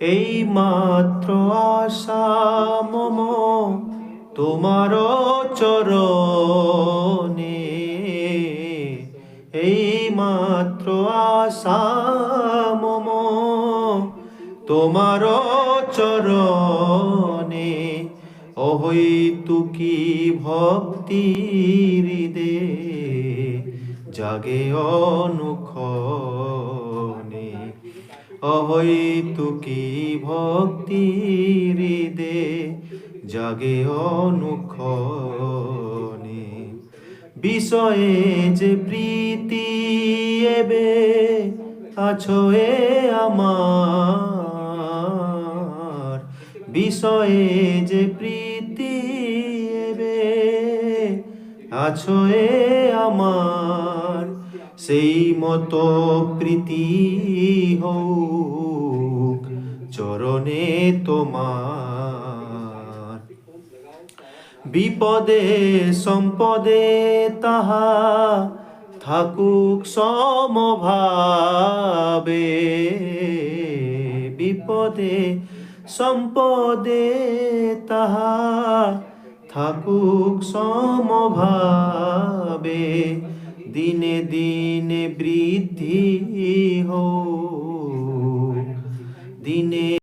এই মাত্র আশা মম তোমার চরণে। এই মাত্র আশা মম তোমার চরণে। অহৈ তুকি ভক্তি হৃদে জাগে অনুক্ষণে অহৈ তুকি ভক্তি হৃদে জাগে অনুক্ষণে। বিষয়ে যে প্রীতি এবে আছো এ আমার। বিষয়ে যে প্রীতি এবে আছো এ আমার। সেই মতো প্রীতি হোক চরণে তোমার। বিপদে, সম্পদে তাহা থাকুক সমভাবে। বিপদে, সম্পদে তাহা থাকুক সমভাবে। দিনে দিনে বৃদ্ধি হো দিনে